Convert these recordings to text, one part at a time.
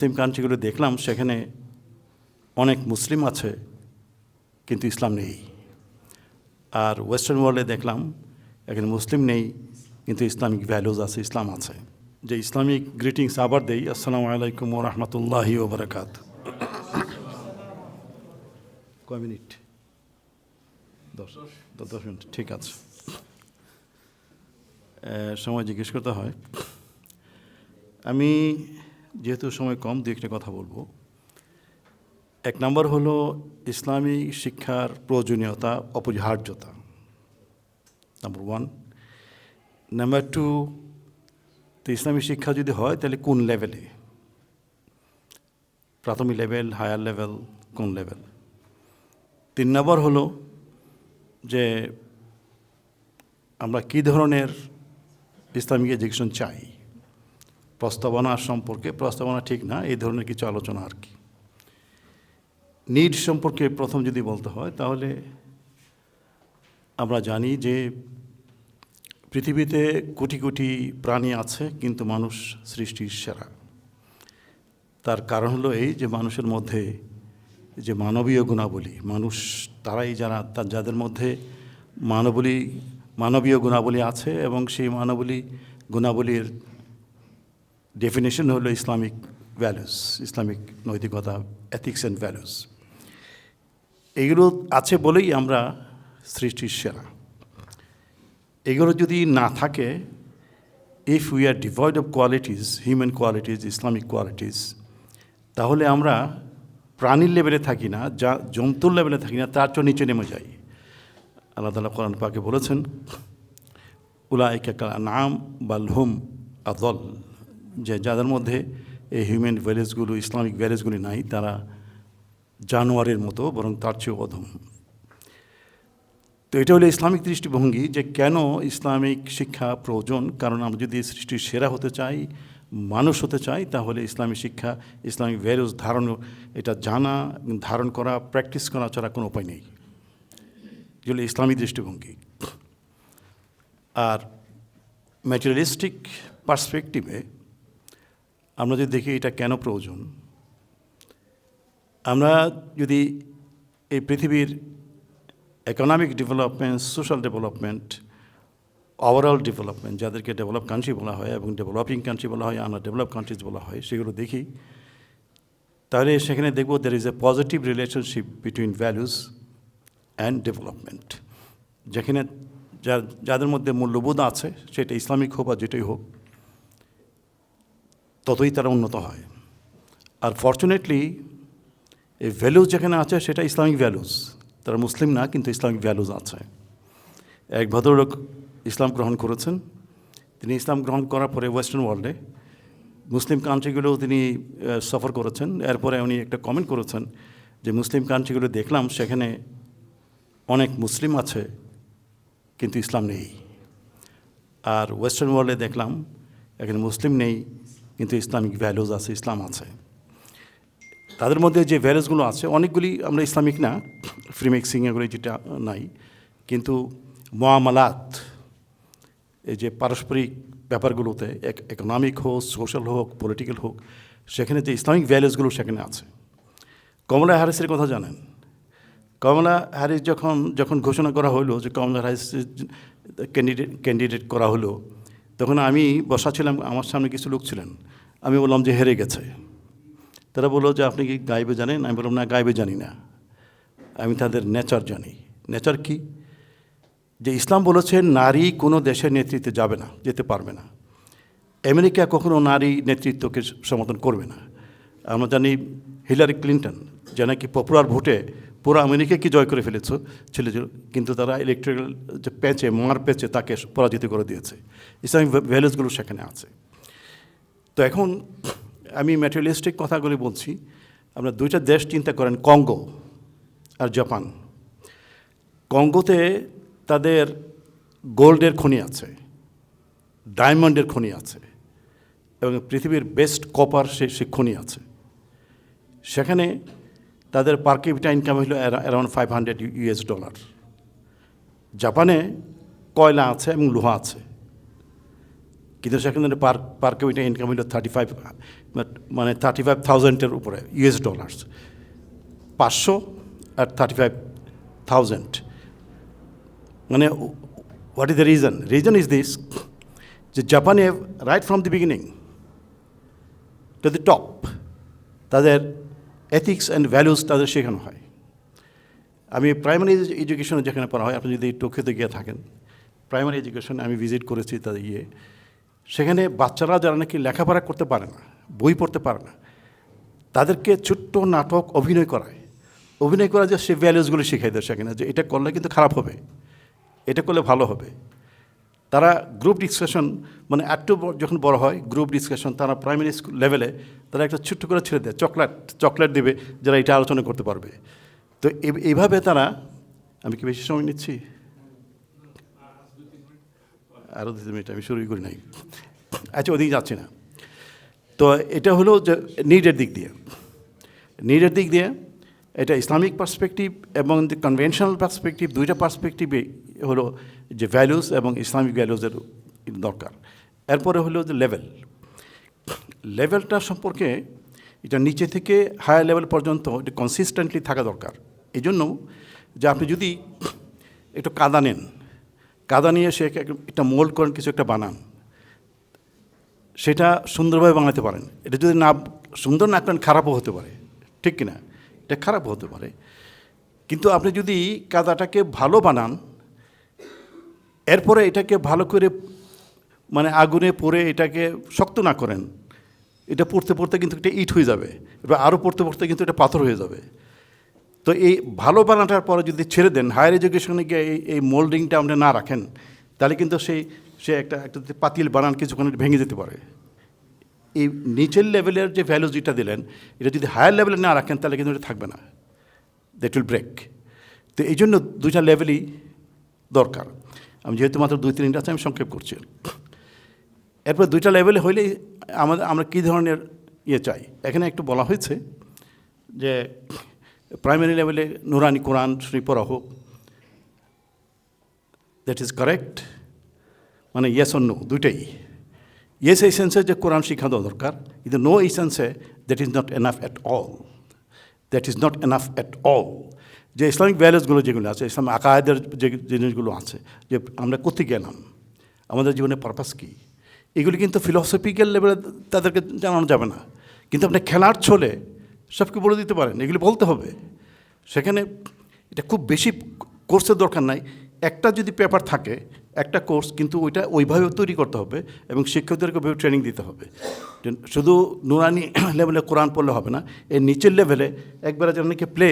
মুসলিম কান্ট্রিগুলো দেখলাম, সেখানে অনেক মুসলিম আছে, কিন্তু ইসলাম নেই। আর ওয়েস্টার্ন ওয়ার্ল্ডে দেখলাম, এখানে মুসলিম নেই, কিন্তু ইসলামিক ভ্যালুজ আছে, ইসলাম আছে। যে ইসলামিক গ্রিটিংস আবার দেই, আসসালামু আলাইকুম রহমতুল্লাহি ওবরাকাত কয় মিনিট? দশ দশ মিনিট, ঠিক আছে। সময় জিজ্ঞেস করতে হয়। আমি যেহেতু সময় কম, দু একটা কথা বলব। এক নম্বর হলো ইসলামী শিক্ষার প্রয়োজনীয়তা, অপরিহার্যতা। নাম্বার ওয়ান নাম্বার টু তো ইসলামী শিক্ষা যদি হয়, তাহলে কোন লেভেলে প্রাথমিক লেভেল হায়ার লেভেল কোন লেভেল তিন নম্বর হলো যে আমরা কী ধরনের ইসলামিক এডুকেশন চাই? প্রস্তাবনা সম্পর্কে, প্রস্তাবনা ঠিক না, এই ধরনের কিছু আলোচনা আর কি। নিড সম্পর্কে প্রথম যদি বলতে হয়, তাহলে আমরা জানি যে পৃথিবীতে কোটি কোটি প্রাণী আছে, কিন্তু মানুষ সৃষ্টির সেরা। তার কারণ হলো এই যে মানুষের মধ্যে যে মানবীয় গুণাবলী, মানুষ তারাই যারা, তার যাদের মধ্যে মানবলী, মানবীয় গুণাবলী আছে এবং সেই মানবলী, গুণাবলীর ডেফিনেশন হলো ইসলামিক ভ্যালুস ইসলামিক নৈতিকতা এথিক্স অ্যান্ড ভ্যালুস এগুলো আছে বলেই আমরা সৃষ্টির সেরা। এগুলো যদি না থাকে if we are devoid of qualities human qualities Islamic qualities তাহলে আমরা প্রাণীর লেভেলে থাকি না, যা জন্তুর লেভেলে থাকি না, তার চেয়ে নিচে নেমে যাই। আল্লাহ তালা কোরআন পাকে বলেছেন উলা একা নাম বালহুম আদল। যে যাদের মধ্যে এই হিউম্যান ভ্যালিউসগুলো ইসলামিক ভ্যালিউসগুলি নাই, তারা জানোয়ারের মতো বরং তার চেয়েও অধম। তো এটা হলো ইসলামিক দৃষ্টিভঙ্গি যে কেন ইসলামিক শিক্ষা প্রয়োজন? কারণ আমরা যদি সৃষ্টির সেরা হতে চাই, মানুষ হতে চাই, তাহলে ইসলামী শিক্ষা, ইসলামিক ভ্যালুস ধারণ, এটা জানা, ধারণ করা, প্র্যাকটিস করা ছাড়া কোনো উপায় নেই। যেগুলো ইসলামী দৃষ্টিভঙ্গি। আর ম্যাটেরিয়ালিস্টিক পার্সপেক্টিভে আমরা যদি দেখি এটা কেন প্রয়োজন, আমরা যদি এই পৃথিবীর economic development social development overall development যাদেরকে ডেভেলপ কান্ট্রি বলা হয় এবং ডেভেলপিং কান্ট্রি বলা হয়, আমরা ডেভেলপ কান্ট্রিজ বলা হয়, সেগুলো দেখি, তাহলে সেখানে দেখব there is a positive relationship between values and development যেখানে যাদের মধ্যে মূল্যবোধ আছে, সেটা ইসলামিক হোক বা যেটাই হোক ততই তারা উন্নত হয়। আর ফর্চুনেটলি এই ভ্যালুস যেখানে আছে, সেটা ইসলামিক ভ্যালুস তারা মুসলিম না, কিন্তু ইসলামিক ভ্যালুজ আছে। এক ভদ্রলোক ইসলাম গ্রহণ করেছেন। তিনি ইসলাম গ্রহণ করার পরে ওয়েস্টার্ন ওয়ার্ল্ডে মুসলিম কান্ট্রিগুলোও তিনি সফর করেছেন। এরপরে উনি একটা কমেন্ট করেছেন যে মুসলিম কান্ট্রিগুলো দেখলাম, সেখানে অনেক মুসলিম আছে, কিন্তু ইসলাম নেই। আর ওয়েস্টার্ন ওয়ার্ল্ডে দেখলাম, এখানে মুসলিম নেই কিন্তু ইসলামিক ভ্যালুজ আছে, ইসলাম আছে। তাদের মধ্যে যে ভ্যালুসগুলো আছে, অনেকগুলি আমরা ইসলামিক না ফ্রি মিক্সিং এগুলি যেটা নাই। কিন্তু মোয়ামালাত এই যে পারস্পরিক ব্যাপারগুলোতে ইকোনমিক হোক সোশ্যাল হোক পলিটিক্যাল হোক, সেখানে যে ইসলামিক ভ্যালুসগুলো সেখানে আছে। কমলা হ্যারিসের কথা জানেন? কমলা হ্যারিস যখন যখন ঘোষণা করা হলো যে কমলা হ্যারিস ক্যান্ডিডেট ক্যান্ডিডেট করা হলো, তখন আমি বসা ছিলাম, আমার সামনে কিছু লোক ছিলেন। আমি বললাম যে হেরে গেছে। তারা বলল যে আপনি কি গাইবে জানেন? আমি বললাম, না, গাইবে জানি না। আমি তাদের নেচার জানি। নেচার কি? যে ইসলাম বলেছে, নারী কোনো দেশের নেতৃত্বে যাবে না, যেতে পারবে না। আমেরিকা কখনো নারী নেতৃত্বকে সমর্থন করবে না। আমরা জানি হিলারি ক্লিন্টন, যে নাকি পপুলার ভোটে পুরো আমেরিকাকে জয় করে ফেলেছ ছেলে কিন্তু তারা ইলেকট্রিক্যাল যে পেঁচে মার পেঁচে তাকে পরাজিত করে দিয়েছে। ইসলামিক ভ্যালুসগুলো সেখানে আছে। তো এখন আমি ম্যাটেরিয়ালিস্টিক কথাগুলি বলছি। আমরা দুইটা দেশ চিন্তা করেন, কঙ্গো আর জাপান। কঙ্গোতে তাদের গোল্ডের খনি আছে, ডায়মন্ডের খনি আছে, এবং পৃথিবীর বেস্ট কপার সে সে খনি আছে। সেখানে তাদের পার ক্যাপিটা ইনকাম হলো around five hundred US dollar জাপানে কয়লা আছে এবং লোহা আছে। কিন্তু সেখানে পার পার ক্যাপিটা ইনকাম হলো থার্টি ফাইভ মানে থার্টি ফাইভ থাউজেন্ডের উপরে ইউএস ডলার্স পাঁচশো আর থার্টি ফাইভ থাউজেন্ড মানে what is the reason reason is this যে জাপানে right from the beginning to the top তাদের এথিক্স অ্যান্ড ভ্যালুস তাদের শেখানো হয়। আমি প্রাইমারি এডুকেশনে যেখানে পড়া হয়, আপনি যদি টোকিওতে গিয়ে থাকেন প্রাইমারি এডুকেশনে আমি ভিজিট করেছি তাদের ইয়ে। সেখানে বাচ্চারা যারা নাকি লেখাপড়া করতে পারে না, বই পড়তে পারে না, তাদেরকে ছোট্ট নাটক অভিনয় করায়। অভিনয় করা যে সে ভ্যালুসগুলো শিখাই দেয় সেখানে, যে এটা করলে কিন্তু খারাপ হবে, এটা করলে ভালো হবে। তারা গ্রুপ ডিসকাশন মানে একটু যখন বড় হয় গ্রুপ ডিসকাশন তারা প্রাইমারি স্কুল লেভেলে তারা একটা ছোট্ট করে ছেড়ে দেয় চকলেট চকলেট দেবে, যারা এটা আলোচনা করতে পারবে। তো এইভাবে তারা, আমি কি বেশি সময় নিচ্ছি? আরও দু মিনিট, আমি শুরুই করি নাই। আচ্ছা ওদিকে যাচ্ছি না। তো এটা হলো যে নিডের দিক দিয়ে। নিডের দিক দিয়ে এটা ইসলামিক পার্সপেক্টিভ এবং কনভেনশনাল পার্সপেক্টিভ, দুইটা পার্সপেক্টিভে হলো যে ভ্যালুস এবং ইসলামিক ভ্যালুসের দরকার। এরপরে হলো যে লেভেল লেভেলটা সম্পর্কে এটা নিচে থেকে হায়ার লেভেল পর্যন্ত এটা কনসিস্টেন্টলি থাকা দরকার। এই জন্য যে আপনি যদি একটু কাদা নেন কাদা নিয়ে সে এক- একটা মোল্ড করেন, কিছু একটা বানান। সেটা সুন্দরভাবে বানাতে পারেন। এটা যদি না সুন্দর না করেন, খারাপও হতে পারে। ঠিক কিনা? এটা খারাপও হতে পারে। কিন্তু আপনি যদি কাদাটাকে ভালো বানান, এরপরে এটাকে ভালো করে মানে আগুনে পড়ে এটাকে শক্ত না করেন, এটা পড়তে পড়তে কিন্তু এটা ইট হয়ে যাবে। এবার আরও পড়তে পড়তে কিন্তু এটা পাথর হয়ে যাবে। তো এই ভালো বানাটার পরে যদি ছেড়ে দেন হায়ার এডুকেশনে গিয়ে এই এই মোল্ডিংটা আপনি না রাখেন, তাহলে কিন্তু সেই সে একটা একটা পাতিল বানান কিছুক্ষণ ভেঙে যেতে পারে। এই নিচের লেভেলের যে ভ্যালু যেটা দিলেন, এটা যদি হায়ার লেভেলে না রাখেন, তাহলে কিন্তু এটা থাকবে না। দ্যাট উইল ব্রেক তো এই জন্য দুইটা লেভেলই দরকার। আমি যেহেতু মাত্র দুই, তিনটা আছে, আমি সংক্ষেপ করছি। এরপর দুইটা লেভেলে হইলে আমাদের, আমরা কী ধরনের ইয়ে চাই? এখানে একটু বলা হয়েছে যে প্রাইমারি লেভেলে নুরানি কোরআন শরীফ পড়া হোক দ্যাট ইজ কারেক্ট মানে ইয়েস অন্য দুইটাই। ইয়েস এই সেন্সে যে কোরআন শিক্ষা দেওয়া দরকার, কিন্তু নো এই সেন্সে that is not enough at all that is not enough at all যে ইসলামিক ভ্যালুসগুলো যেগুলো আছে ইসলাম আকায়েদের যে জিনিসগুলো আছে, যে আমরা কোথায় গেলাম আমাদের জীবনের পারপাস কী, এগুলি কিন্তু ফিলসফিক্যাল লেভেলে তাদেরকে জানানো যাবে না। কিন্তু আপনি খেলার ছলে সবকে বলে দিতে পারেন, এগুলি বলতে হবে। সেখানে এটা খুব বেশি কোর্সের দরকার নাই। একটা যদি পেপার থাকে, একটা কোর্স কিন্তু ওইটা ওইভাবে তৈরি করতে হবে এবং শিক্ষকদেরকে ওইভাবে ট্রেনিং দিতে হবে। শুধু নুরানি লেভেলে কোরআন পড়লে হবে না, এর নিচের লেভেলে একবারে যেন নাকি প্লে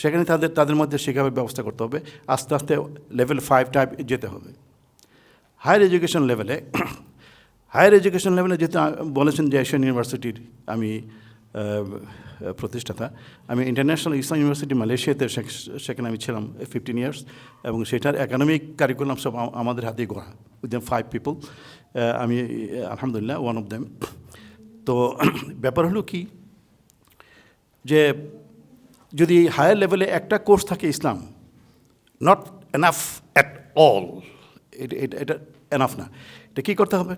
সেখানে তাদের তাদের মধ্যে শেখাবার ব্যবস্থা করতে হবে। আস্তে আস্তে লেভেল ফাইভ টাইপ যেতে হবে। হায়ার এডুকেশন লেভেলে হায়ার এডুকেশন লেভেলে যেহেতু বলেছেন যে এশিয়ান ইউনিভার্সিটির আমি প্রতিষ্ঠাতা। আমি ইন্টারন্যাশনাল ইসলাম ইউনিভার্সিটি মালয়েশিয়াতে সেখানে আমি ছিলাম ফিফটিন ইয়ার্স এবং সেটার একাডেমিক কারিকুলাম সব আমাদের হাতেই গড়া উইদিন ফাইভ পিপল আমি, আলহামদুলিল্লাহ ওয়ান অফ দেম তো ব্যাপার হলো কি যে যদি হায়ার লেভেলে একটা কোর্স থাকে Islam not enough at all এটা এটা এনাফ না। এটা কী করতে হবে?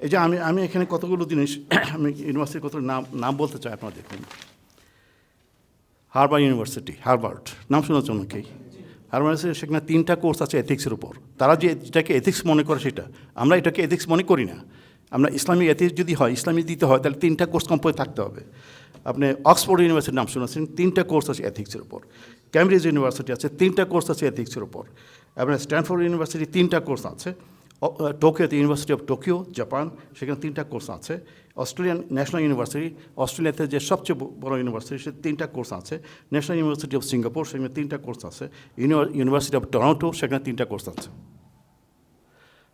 এই যে আমি আমি এখানে কতগুলো জিনিস, আমি ইউনিভার্সিটির কত নাম নাম বলতে চাই আপনারা দেখুন। হারবার ইউনিভার্সিটি হারবার্ড নাম শোনার অনেকেই হারবার সেখানে তিনটা কোর্স আছে এথিক্সের উপর। তারা যে এটাকে এথিক্স মনে করে সেটা, আমরা এটাকে এথিক্স মনে করি না। আমরা ইসলামিক এথিক্স যদি হয় ইসলামিক দিতে হয়, তাহলে তিনটা কোর্স কম্পোজ থাকতে হবে। আপনি অক্সফোর্ড ইউনিভার্সিটির নাম শুনেছেন, তিনটা কোর্স আছে এথিক্সের উপর। ক্যামব্রিজ ইউনিভার্সিটি আছে, তিনটা কোর্স আছে এথিক্সের উপর। আপনার স্ট্যানফোর্ড ইউনিভার্সিটি তিনটা কোর্স আছে। টোকিওতে ইউনিভার্সিটি অফ টোকিও জাপান সেখানে তিনটা কোর্স আছে। অস্ট্রেলিয়ান ন্যাশনাল ইউনিভার্সিটি অস্ট্রেলিয়াতে যে সবচেয়ে বড় ইউনিভার্সিটি সে তিনটা কোর্স আছে। ন্যাশনাল ইউনিভার্সিটি অফ সিঙ্গাপুর সেখানে তিনটা কোর্স আছে। ইউনিভার্সিটি অফ টরন্টো সেখানে তিনটা কোর্স আছে।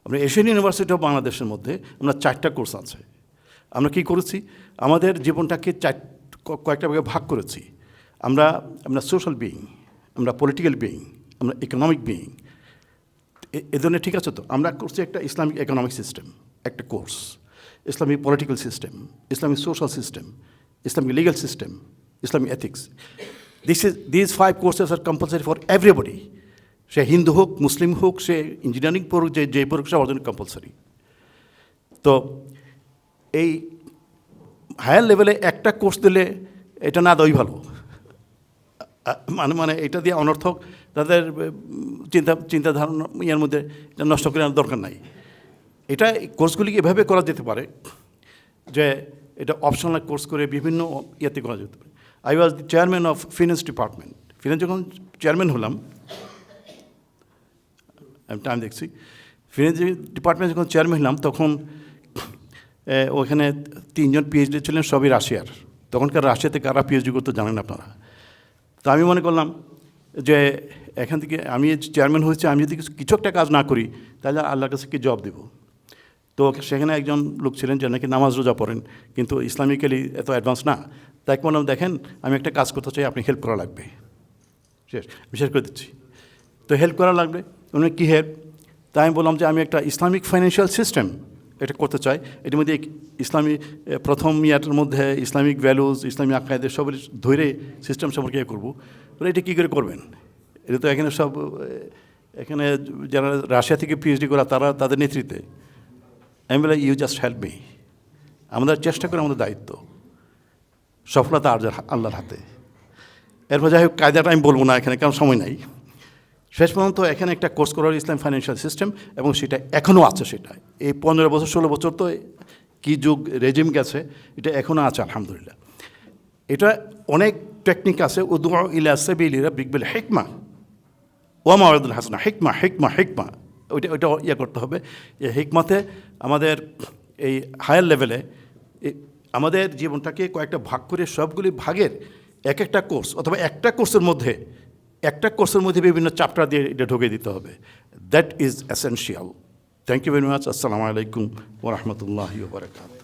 আমরা এশিয়ান ইউনিভার্সিটি অফ বাংলাদেশের মধ্যে আমরা চারটা কোর্স আছে। আমরা কি করেছি? আমাদের জীবনটাকে চার কয়েকটা ভাগে ভাগ করেছি। আমরা আমরা সোশ্যাল বিইং আমরা পলিটিক্যাল বিইং আমরা ইকোনমিক বিইং এ- ধরনের ঠিক আছে তো? আমরা করছি একটা ইসলামিক ইকোনমিক সিস্টেম একটা course Islamic political system Islamic social system Islamic legal system Islamic ethics this is this five courses are compulsory for everybody সে হিন্দু হোক, মুসলিম হোক, সে ইঞ্জিনিয়ারিং পড়ুক, যে যে পড়ুক, সে অর্জন কম্পালসারি তো এই হায়ার লেভেলে একটা কোর্স দিলে এটা না দেওয়াই ভালো। মানে মানে এটা দিয়ে অনর্থক তাদের চিন্তা চিন্তা ধারণা ইয়ের মধ্যে এটা নষ্ট করে আনার দরকার নাই। এটা এই কোর্সগুলি এভাবে করা যেতে পারে যে এটা অপশনাল কোর্স করে বিভিন্ন ইয়েতে করা যেতে পারে। I was the chairman of finance department finance যখন চেয়ারম্যান হলাম আমি টাইম দেখছি। ফিনান্স ডিপার্টমেন্ট যখন চেয়ারম্যান হলাম, তখন ওখানে তিনজন পিএইচডি ছিলেন, সবই রাশিয়ার। তখনকার রাশিয়াতে কারা পিএইচডি করতে জানেন আপনারা? তো আমি মনে করলাম যে এখান থেকে আমি চেয়ারম্যান হয়েছি, আমি যদি কিছু- একটা কাজ না করি, তাহলে আল্লাহর কাছে কি জব দেবো? তো সেখানে একজন লোক ছিলেন যে নাকি নামাজ রোজা পড়েন, কিন্তু ইসলামিক্যালি এত অ্যাডভান্স না। তাই বললাম, দেখেন, আমি একটা কাজ করতে চাই, আপনি হেল্প করা লাগবে। শেষ বিশেষ করে দিচ্ছি। তো হেল্প করা লাগবে, উনি কী হেল্প তাই আমি বললাম যে আমি একটা ইসলামিক ফাইন্যান্সিয়াল সিস্টেম এটা করতে চাই। এটির মধ্যে ইসলামী প্রথম ইয়ারটার মধ্যে ইসলামিক ভ্যালুজ ইসলামী আকায়দের সব ধরে সিস্টেম সম্পর্কে ইয়ে করব। এটা কী করে করবেন? এটা তো এখানে সব এখানে যারা রাশিয়া থেকে পিএইচডি করা তারা তাদের নেতৃত্বে। আমি বলে ইউ জাস্ট হেল্প মি আমাদের চেষ্টা করে আমাদের দায়িত্ব। সফলতা আর আল্লাহর হাতে। এরপর যাই হোক, কায়দাটা আমি বলব না এখানে, কারণ সময় নাই। শেষ পর্যন্ত এখানে একটা কোর্স করার ইসলাম ফাইন্যান্সিয়াল সিস্টেম এবং সেটা এখনও আছে সেটা এই পনেরো বছর, ষোলো বছর তো কী যুগ রেজিম গেছে, এটা এখনও আছে, আলহামদুলিল্লাহ। এটা অনেক টেকনিক আছে উদু ইলা সাবিলিরা বিগবিল হেকমা ওয়ামা আব্দুল হাসনা, হেকমা হেকমা হেকমা। ওইটা ওইটা ইয়ে করতে হবে। এই হেকমাতে আমাদের এই হায়ার লেভেলে আমাদের জীবনটাকে কয়েকটা ভাগ করে সবগুলি ভাগের এক একটা কোর্স অথবা একটা কোর্সের মধ্যে একটা কোর্সের মধ্যে বিভিন্ন চ্যাপ্টার দিয়ে এটা ঢুকে দিতে হবে। That is essential thank you very much আসসালামু আলাইকুম ওরহমতুল্লাহ ওবরাকাত